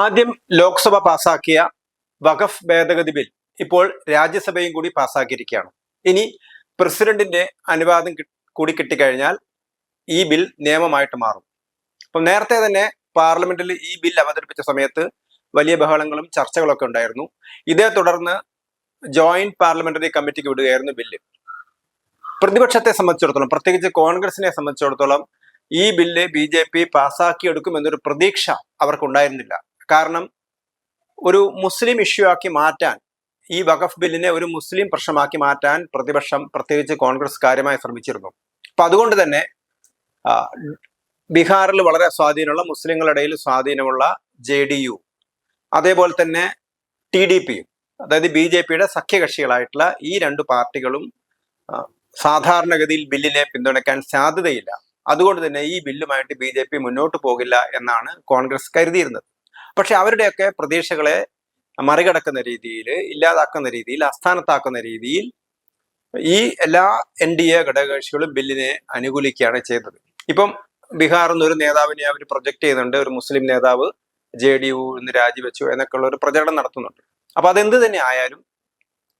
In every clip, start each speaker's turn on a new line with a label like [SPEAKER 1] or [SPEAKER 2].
[SPEAKER 1] ആദ്യം ലോക്സഭ പാസാക്കിയ വഖഫ് ഭേദഗതി ബിൽ ഇപ്പോൾ രാജ്യസഭയും കൂടി പാസാക്കിയിരിക്കുകയാണ്. ഇനി പ്രസിഡന്റിന്റെ അനുവാദം കൂടി കിട്ടിക്കഴിഞ്ഞാൽ ഈ ബിൽ നിയമമായിട്ട് മാറും. അപ്പം നേരത്തെ തന്നെ പാർലമെന്റിൽ ഈ ബിൽ അവതരിപ്പിച്ച സമയത്ത് വലിയ ബഹളങ്ങളും ചർച്ചകളൊക്കെ ഉണ്ടായിരുന്നു. ഇതേ തുടർന്ന് ജോയിന്റ് പാർലമെന്ററി കമ്മിറ്റിക്ക് വിടുകയായിരുന്നു ബില്ല്. പ്രതിപക്ഷത്തെ സംബന്ധിച്ചിടത്തോളം പ്രത്യേകിച്ച് കോൺഗ്രസിനെ സംബന്ധിച്ചിടത്തോളം ഈ ബില്ല് ബി ജെ പി പാസ്സാക്കിയെടുക്കും എന്നൊരു പ്രതീക്ഷ അവർക്കുണ്ടായിരുന്നില്ല. കാരണം ഒരു മുസ്ലിം ഇഷ്യൂ ആക്കി മാറ്റാൻ ഈ വഖഫ് ബില്ലിനെ ഒരു മുസ്ലിം പ്രശ്നമാക്കി മാറ്റാൻ പ്രതിപക്ഷം പ്രത്യേകിച്ച് കോൺഗ്രസ് കാര്യമായി ശ്രമിച്ചിരുന്നു. അപ്പൊ അതുകൊണ്ട് തന്നെ ബീഹാറിൽ വളരെ സ്വാധീനമുള്ള മുസ്ലിങ്ങളുടെ ഇടയിൽ സ്വാധീനമുള്ള ജെ ഡി യു അതേപോലെ തന്നെ ടി ഡി പിയും അതായത് ബി ജെ പിയുടെ സഖ്യകക്ഷികളായിട്ടുള്ള ഈ രണ്ട് പാർട്ടികളും സാധാരണഗതിയിൽ ബില്ലിനെ പിന്തുണയ്ക്കാൻ സാധ്യതയില്ല. അതുകൊണ്ട് തന്നെ ഈ ബില്ലുമായിട്ട് ബി മുന്നോട്ട് പോകില്ല എന്നാണ് കോൺഗ്രസ് കരുതിയിരുന്നത്. പക്ഷെ അവരുടെയൊക്കെ പ്രതീക്ഷകളെ മറികടക്കുന്ന രീതിയിൽ ഇല്ലാതാക്കുന്ന രീതിയിൽ അസ്ഥാനത്താക്കുന്ന രീതിയിൽ ഈ എല്ലാ എൻ ഡി എ ഘടകകക്ഷികളും ബില്ലിനെ അനുകൂലിക്കുകയാണ് ചെയ്തത്. ഇപ്പം ബീഹാറിൽ നിന്ന് ഒരു നേതാവിനെ അവർ പ്രൊജക്ട് ചെയ്യുന്നുണ്ട്. ഒരു മുസ്ലിം നേതാവ് ജെ ഡി യു ഇന്ന് രാജിവെച്ചു എന്നൊക്കെയുള്ള ഒരു പ്രചരണം നടത്തുന്നുണ്ട്. അപ്പൊ അതെന്ത് തന്നെ ആയാലും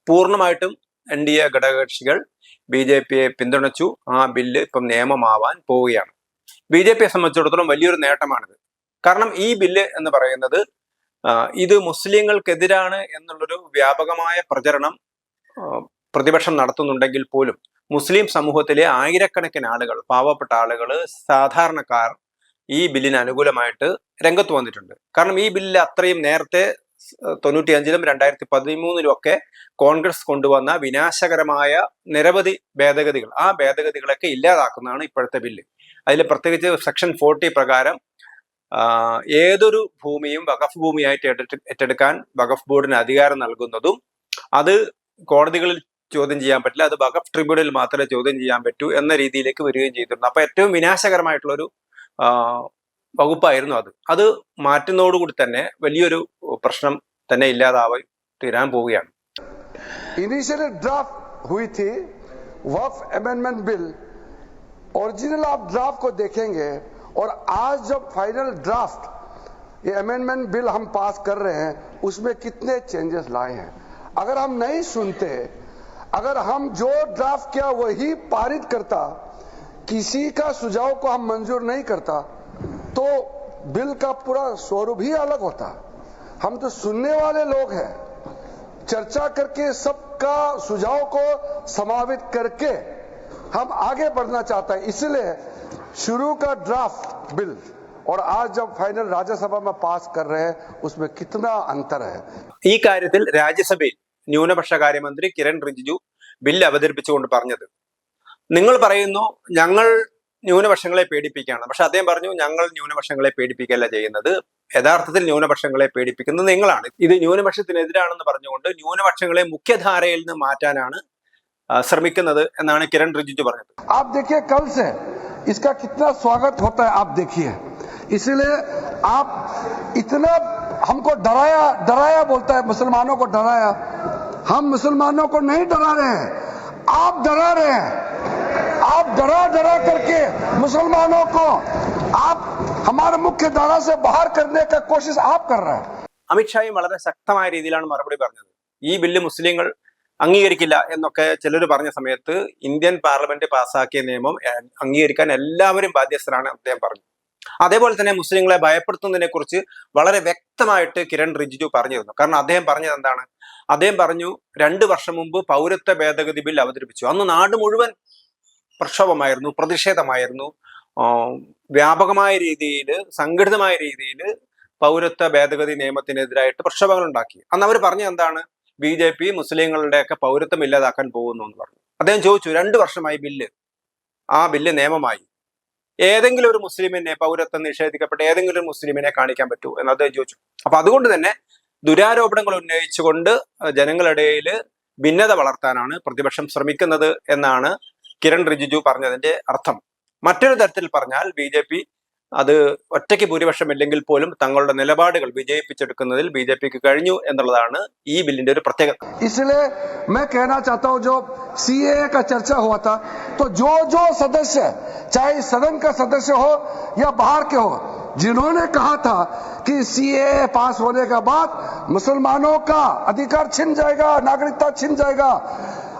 [SPEAKER 1] പൂർണമായിട്ടും എൻ ഡി എ ഘടകകക്ഷികൾ ബി ജെ പിയെ പിന്തുണച്ചു. ആ ബില്ല് ഇപ്പം നിയമമാവാൻ പോവുകയാണ്. ബി ജെ പിയെ സംബന്ധിച്ചിടത്തോളം വലിയൊരു നേട്ടമാണിത്. കാരണം ഈ ബില്ല് എന്ന് പറയുന്നത് ഇത് മുസ്ലിങ്ങൾക്കെതിരാണ് എന്നുള്ളൊരു വ്യാപകമായ പ്രചരണം പ്രതിപക്ഷം നടത്തുന്നുണ്ടെങ്കിൽ പോലും മുസ്ലിം സമൂഹത്തിലെ ആയിരക്കണക്കിന് ആളുകൾ പാവപ്പെട്ട ആളുകൾ സാധാരണക്കാർ ഈ ബില്ലിന് അനുകൂലമായിട്ട് രംഗത്ത് വന്നിട്ടുണ്ട്. കാരണം ഈ ബില്ല് അത്രയും നേരത്തെ തൊണ്ണൂറ്റിയഞ്ചിലും രണ്ടായിരത്തി പതിമൂന്നിലും ഒക്കെ കോൺഗ്രസ് കൊണ്ടുവന്ന വിനാശകരമായ നിരവധി ഭേദഗതികൾ. ആ ഭേദഗതികളൊക്കെ ഇല്ലാതാക്കുന്നതാണ് ഇപ്പോഴത്തെ ബില്ല്. അതിൽ പ്രത്യേകിച്ച് സെക്ഷൻ ഫോർട്ടി പ്രകാരം ഏതൊരു ഭൂമിയും വഖഫ് ഭൂമിയായിട്ട് ഏറ്റെടു- ഏറ്റെടുക്കാൻ വഖഫ് ബോർഡിന് അധികാരം നൽകുന്നതും അത് കോടതികളിൽ ചോദ്യം ചെയ്യാൻ പറ്റില്ല അത് വഖഫ് ട്രിബ്യൂണലിൽ മാത്രമേ ചോദ്യം ചെയ്യാൻ പറ്റൂ എന്ന രീതിയിലേക്ക് വരികയും ചെയ്തിരുന്നു അപ്പൊ ഏറ്റവും വിനാശകരമായിട്ടുള്ളൊരു ആ, വകുപ്പായിരുന്നു അത് അത് മാറ്റുന്നതോടുകൂടി തന്നെ വലിയൊരു പ്രശ്നം തന്നെ ഇല്ലാതാവായി തീരാൻ പോവുകയാണ്
[SPEAKER 2] इनिशियली ड्राफ्ट हुई थी वफ अमेंडमेंट बिल ओरिजिनल आप ड्राफ्ट को देखेंगे और आज जब फाइनल ड्राफ्ट ये अमेंडमेंट बिल हम पास कर रहे हैं, उसमें कितने चेंजेस लाए हैं? अगर हम नहीं सुनते, अगर हम जो ड्राफ्ट किया वही पारित करता, किसी का सुझाव को हम मंजूर नहीं करता तो बिल का पूरा स्वरूप ही अलग होता। हम तो सुनने वाले लोग हैं। चर्चा करके सबका सुझाव को समावित करके हम आगे बढ़ना चाहते हैं। इसलिए शुरू का ड्राफ्ट बिल और आज जब फाइनल राज्यसभा में पास कर रहे हैं उसमें कितना अंतर है
[SPEAKER 1] ഈ കാര്യത്തിൽ രാജ്യസഭയിൽ ന്യൂനപക്ഷ കാര്യമന്ത്രി കിരൺ റിജിജു ബില്ല് അവതരിപ്പിച്ചുകൊണ്ട് പറഞ്ഞത് നിങ്ങൾ പറയുന്നു ഞങ്ങൾ ന്യൂനപക്ഷങ്ങളെ പേടിപ്പിക്കുകയാണ് പക്ഷെ അദ്ദേഹം പറഞ്ഞു ഞങ്ങൾ ന്യൂനപക്ഷങ്ങളെ പേടിപ്പിക്കുകയല്ല ചെയ്യുന്നത് യഥാർത്ഥത്തിൽ ന്യൂനപക്ഷങ്ങളെ പേടിപ്പിക്കുന്നത് നിങ്ങളാണ് ഇത് ന്യൂനപക്ഷത്തിനെതിരാണെന്ന് പറഞ്ഞുകൊണ്ട് ന്യൂനപക്ഷങ്ങളെ മുഖ്യധാരയിൽ നിന്ന് മാറ്റാനാണ് ആ, ശ്രമിക്കുന്നത് എന്നാണ് കിരൺ റിജിജു പറഞ്ഞത്
[SPEAKER 2] आप देखिए कल से इसका कितना स्वागत होता है आप देखिए इसीलिए आप इतना हमको डराया डराया बोलता है मुसलमानों को डराया हम मुसलमानों को नहीं डरा रहे हैं आप डरा रहे हैं आप डरा डरा करके मुसलमानों को आप हमारे मुख्य धारा से बाहर करने का कोशिश आप कर रहे हैं
[SPEAKER 1] അമിത്ഷായും വളരെ ശക്തമായ രീതിയിലാണ് മറുപടി പറഞ്ഞത് ഈ ബില്ല് മുസ്ലിങ്ങൾ അംഗീകരിക്കില്ല എന്നൊക്കെ ചിലർ പറഞ്ഞ സമയത്ത് ഇന്ത്യൻ പാർലമെന്റ് പാസാക്കിയ നിയമം അംഗീകരിക്കാൻ എല്ലാവരും ബാധ്യസ്ഥരാണ് അദ്ദേഹം പറഞ്ഞു. അതേപോലെ തന്നെ മുസ്ലിങ്ങളെ ഭയപ്പെടുത്തുന്നതിനെ കുറിച്ച് വളരെ വ്യക്തമായിട്ട് കിരൺ റിജിജു പറഞ്ഞിരുന്നു. കാരണം അദ്ദേഹം പറഞ്ഞത് എന്താണ്? അദ്ദേഹം പറഞ്ഞു രണ്ട് വർഷം മുമ്പ് പൗരത്വ ഭേദഗതി ബിൽ അവതരിപ്പിച്ചു. അന്ന് നാട് മുഴുവൻ പ്രക്ഷോഭമായിരുന്നു പ്രതിഷേധമായിരുന്നു. വ്യാപകമായ രീതിയിൽ സംഘടിതമായ രീതിയിൽ പൗരത്വ ഭേദഗതി നിയമത്തിനെതിരായിട്ട് പ്രക്ഷോഭങ്ങൾ ഉണ്ടാക്കി അന്ന് അവർ പറഞ്ഞത് എന്താണ്? ബി ജെ പി മുസ്ലിങ്ങളുടെയൊക്കെ പൗരത്വം ഇല്ലാതാക്കാൻ പോകുന്നു എന്ന് പറഞ്ഞു. അദ്ദേഹം ചോദിച്ചു രണ്ട് വർഷമായി ബില്ല്. ആ ബില്ല് നിയമമായി. ഏതെങ്കിലും ഒരു മുസ്ലിമിനെ പൗരത്വം നിഷേധിക്കപ്പെട്ട ഏതെങ്കിലും ഒരു മുസ്ലിമിനെ കാണിക്കാൻ പറ്റൂ എന്ന് അദ്ദേഹം ചോദിച്ചു. അപ്പൊ അതുകൊണ്ട് തന്നെ ദുരാരോപണങ്ങൾ ഉന്നയിച്ചുകൊണ്ട് ജനങ്ങളിടയിൽ ഭിന്നത വളർത്താനാണ് പ്രതിപക്ഷം ശ്രമിക്കുന്നത് എന്നാണ് കിരൺ റിജിജു പറഞ്ഞതിന്റെ അർത്ഥം. മറ്റൊരു തരത്തിൽ പറഞ്ഞാൽ ബി അത് ഒറ്റയ്ക്ക് ഭൂരിപക്ഷം ഇല്ലെങ്കിൽ പോലും തങ്ങളുടെ നിലപാടുകൾ വിജയിപ്പിച്ചെടുക്കുന്നതിൽ ബി ജെ പിക്ക് കഴിഞ്ഞു എന്നുള്ളതാണ് ഈ ബില്ലിന്റെ ഒരു പ്രത്യേകത
[SPEAKER 2] इसलिए मैं कहना चाहता हूं जो सीए का चर्चा हुआ था तो जो जो सदस्य चाहे सदन का सदस्य हो या बाहर के हो जिन्होंने कहा था कि सीए पास होने के बाद मुसलमानों का अधिकार छिन जाएगा नागरिकता छिन जाएगा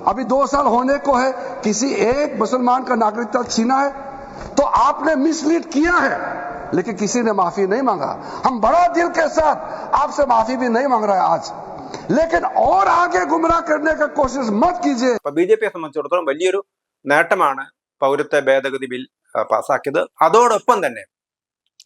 [SPEAKER 2] अभी दो साल होने को है किसी एक मुसलमान का नागरिकता छीना है तो आपने मिसलीड किया है लेकिन किसी ने माफी नहीं मांगा हम बड़ा दिल के साथ आपसे माफी भी नहीं मांग रहे हैं आज लेकिन और आगे गुमराह करने का कोशिश मत कीजिए
[SPEAKER 1] അപ്പൊ ബി ജെ പിയെ സംബന്ധിച്ചിടത്തോളം വലിയൊരു നേട്ടമാണ് പൗരത്വ ഭേദഗതി ബിൽ ആ, പാസ്സാക്കിയത് അതോടൊപ്പം തന്നെ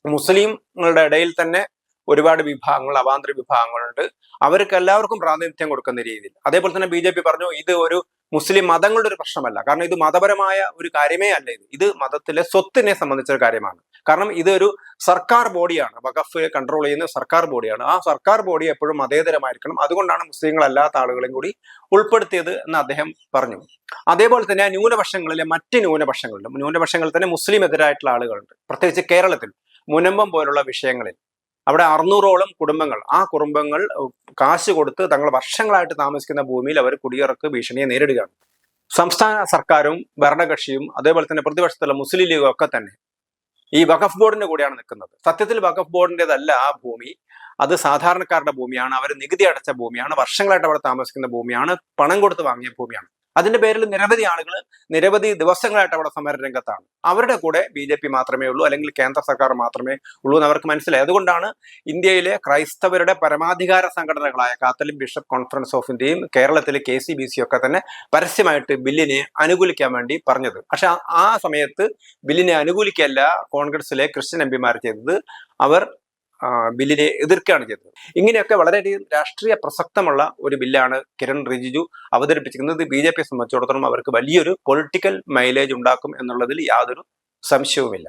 [SPEAKER 1] മുസ്ലിങ്ങളുടെ ഇടയിൽ തന്നെ ഒരുപാട് വിഭാഗങ്ങൾ അവാന്തര വിഭാഗങ്ങളുണ്ട് അവർക്ക് എല്ലാവർക്കും പ്രാതിനിധ്യം കൊടുക്കുന്ന രീതിയിൽ അതേപോലെ തന്നെ ബി ജെ പി പറഞ്ഞു ഇത് ഒരു മുസ്ലിം മതങ്ങളുടെ ഒരു പ്രശ്നമല്ല. കാരണം ഇത് മതപരമായ ഒരു കാര്യമേ അല്ല ഇത്. ഇത് മതത്തിലെ സ്വത്തിനെ സംബന്ധിച്ച ഒരു കാര്യമാണ്. കാരണം ഇതൊരു സർക്കാർ ബോഡിയാണ്. വഖഫ് കൺട്രോൾ ചെയ്യുന്ന സർക്കാർ ബോഡിയാണ്. ആ സർക്കാർ ബോഡി എപ്പോഴും മതേതരമായിരിക്കണം. അതുകൊണ്ടാണ് മുസ്ലിങ്ങളല്ലാത്ത ആളുകളെയും കൂടി ഉൾപ്പെടുത്തിയത് എന്ന് അദ്ദേഹം പറഞ്ഞു. അതേപോലെ തന്നെ ന്യൂനപക്ഷങ്ങളിലെ മറ്റ് ന്യൂനപക്ഷങ്ങളിലും ന്യൂനപക്ഷങ്ങളിൽ തന്നെ മുസ്ലിം എതിരായിട്ടുള്ള ആളുകളുണ്ട്. പ്രത്യേകിച്ച് കേരളത്തിൽ മുനമ്പം പോലുള്ള വിഷയങ്ങളിൽ. അവിടെ അറുന്നൂറോളം കുടുംബങ്ങൾ. ആ കുടുംബങ്ങൾ കാശ് കൊടുത്ത് തങ്ങൾ വർഷങ്ങളായിട്ട് താമസിക്കുന്ന ഭൂമിയിൽ അവർ കുടിയിറക്ക് ഭീഷണിയെ നേരിടുകയാണ്. സംസ്ഥാന സർക്കാരും ഭരണകക്ഷിയും അതേപോലെ തന്നെ പ്രതിപക്ഷത്തുള്ള മുസ്ലിം ലീഗും ഒക്കെ തന്നെ ഈ വഖഫ് ബോർഡിന്റെ കൂടെയാണ് നിൽക്കുന്നത്. സത്യത്തിൽ വഖഫ് ബോർഡിന്റെതല്ല ആ ഭൂമി. അത് സാധാരണക്കാരുടെ ഭൂമിയാണ്. അവർ നികുതി അടച്ച ഭൂമിയാണ്. വർഷങ്ങളായിട്ട് അവിടെ താമസിക്കുന്ന ഭൂമിയാണ്. പണം കൊടുത്ത് വാങ്ങിയ ഭൂമിയാണ്. അതിന്റെ പേരിൽ നിരവധി ആളുകൾ നിരവധി ദിവസങ്ങളായിട്ട് അവിടെ സമര രംഗത്താണ്. അവരുടെ കൂടെ ബി ജെ പി മാത്രമേ ഉള്ളൂ അല്ലെങ്കിൽ കേന്ദ്ര സർക്കാർ മാത്രമേ ഉള്ളൂ എന്ന് അവർക്ക് മനസ്സിലായി. അതുകൊണ്ടാണ് ഇന്ത്യയിലെ ക്രൈസ്തവരുടെ പരമാധികാര സംഘടനകളായ കാത്തലിക് ബിഷപ്പ് കോൺഫറൻസ് ഓഫ് ഇന്ത്യയും കേരളത്തിലെ കെ സി ബി സി ഒക്കെ തന്നെ പരസ്യമായിട്ട് ബില്ലിനെ അനുകൂലിക്കാൻ വേണ്ടി പറഞ്ഞത്. പക്ഷെ ആ- സമയത്ത് ബില്ലിനെ അനുകൂലിക്കല്ല കോൺഗ്രസിലെ ക്രിസ്ത്യൻ എംപിമാർ ചെയ്തത്. അവർ ബില്ലിനെ എതിർക്കുകയാണ് ചെയ്തത്. ഇങ്ങനെയൊക്കെ വളരെയധികം രാഷ്ട്രീയ പ്രസക്തമുള്ള ഒരു ബില്ലാണ് കിരൺ റിജിജു അവതരിപ്പിച്ചിരിക്കുന്നത്. ബി ജെ പിയെ സംബന്ധിച്ചിടത്തോളം അവർക്ക് വലിയൊരു പൊളിറ്റിക്കൽ മൈലേജ് ഉണ്ടാക്കും എന്നുള്ളതിൽ യാതൊരു സംശയവുമില്ല.